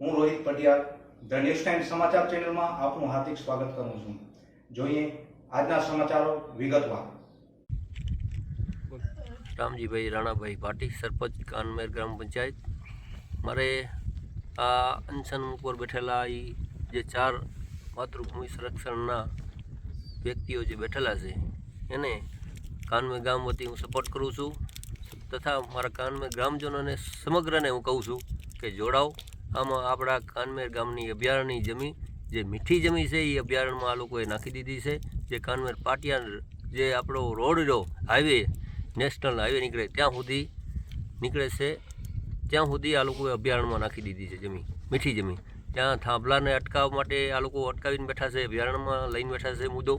હું Rohit Patiyar the news time સમાચાર ચેનલમાં આપનું હાર્દિક સ્વાગત કરું છું. જોઈએ આજના સમાચારો વિગતવાર. રામજીભાઈ રાણાભાઈ પાટી, સરપંચ કાનમેર ગ્રામ પંચાયત. મારે આ અનશન ઉપર બેઠેલા એ જે ચાર માતૃભૂમિ સંરક્ષણના વ્યક્તિઓ જે બેઠેલા છે, એને કાનમેર ગામ વતી હું સપોર્ટ કરું છું. તથા મારા કાનમેર ગ્રામજનોને સમગ્રને હું કહું છું કે જોડાઓ. આમાં આપણા કાનમેર ગામની અભયારણ્યની જમીન, જે મીઠી જમીન છે, એ અભયારણ્યમાં આ લોકોએ નાખી દીધી છે. જે કાનમેર પાટિયા જે આપણો રોડ રહ્યો હાઈવે, નેશનલ હાઈવે નીકળે ત્યાં સુધી નીકળે છે. ત્યાં સુધી આ લોકોએ અભયારણ્યમાં નાખી દીધી છે જમીન, મીઠી જમીન. ત્યાં થાંભલાને અટકાવવા માટે આ લોકો અટકાવીને બેઠા છે, અભયારણ્યમાં લઈને બેઠા છે મુદ્દો.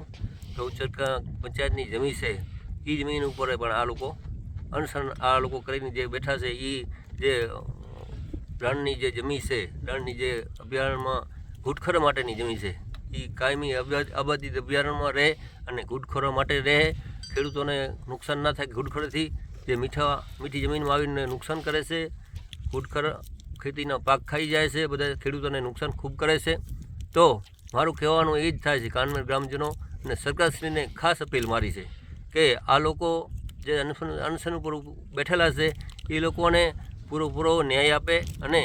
ગૌચરકા પંચાયતની જમીન છે એ જમીન ઉપર પણ આ લોકો અનશન આ લોકો કરીને જે બેઠા છે એ જે રણની જે જમીન છે રણની જે અભયારણ્યમાં ઘૂડખર માટેની જમીન છે, એ કાયમી આબાદી અભયારણ્યમાં રહે અને ઘૂંટખોરો માટે રહે. ખેડૂતોને નુકસાન ના થાય ઘૂડખરથી જે મીઠા, મીઠી જમીનમાં આવીને નુકસાન કરે છે ઘૂડખર ખેતીના પાક ખાઈ જાય છે, બધા ખેડૂતોને નુકસાન ખૂબ કરે છે. તો મારું કહેવાનું એ જ થાય છે કાનમેર ગ્રામજનો અને સરકારશ્રીને ખાસ અપીલ મારી છે કે આ લોકો જે અનશન અનશન ઉપર બેઠેલા છે, એ લોકોને પૂરેપૂરો ન્યાય આપે અને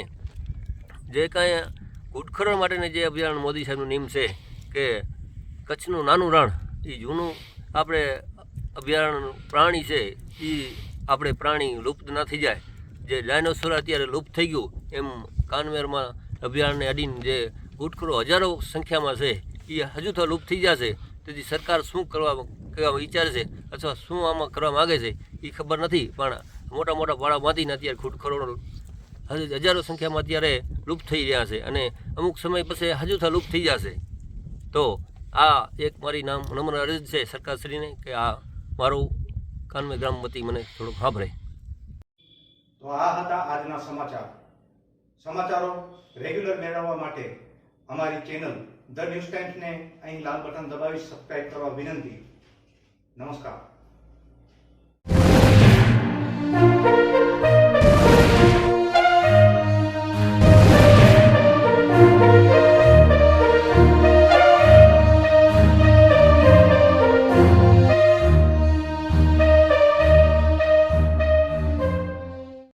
જે કાંઈ ઘૂડખરો માટેની જે અભિયાન મોદી સાહેબનું નિયમ છે કે કચ્છનું નાનું રણ એ જૂનું આપણે અભયારણ્ય પ્રાણી છે એ આપણે પ્રાણી લુપ્ત ન થઈ જાય. જે ડાયનોસોર અત્યારે લુપ્ત થઈ ગયું, એમ કાનવેરમાં અભયારણ્ય અડીને જે ગુટખરો હજારો સંખ્યામાં છે એ હજુ તો લુપ્ત થઈ જશે. તેથી સરકાર શું કરવા કહેવા વિચારે છે, અથવા શું આમાં કરવા માગે છે એ ખબર નથી. પણ મોટા મોટા ભાડા બાંધીને અત્યારે કરોડો હજુ હજારો સંખ્યામાં અત્યારે લુપ્ત થઈ રહ્યા છે અને અમુક સમય પછી હજુ થા લુપ્ત થઈ જશે. તો આ એક મારી નામ નમ્ર અરજ છે સરકારશ્રીને કે આ મારું કાનમે ગ્રામ વતી મને થોડુંક સાંભળે. તો આ હતા આજના સમાચાર. સમાચારો રેગ્યુલર મેળવવા માટે અમારી ચેનલ ધ ન્યૂઝ ટાઈમ્સને અહીં લાલ બટન દબાવી સબસ્ક્રાઇબ કરવા વિનંતી. નમસ્કાર.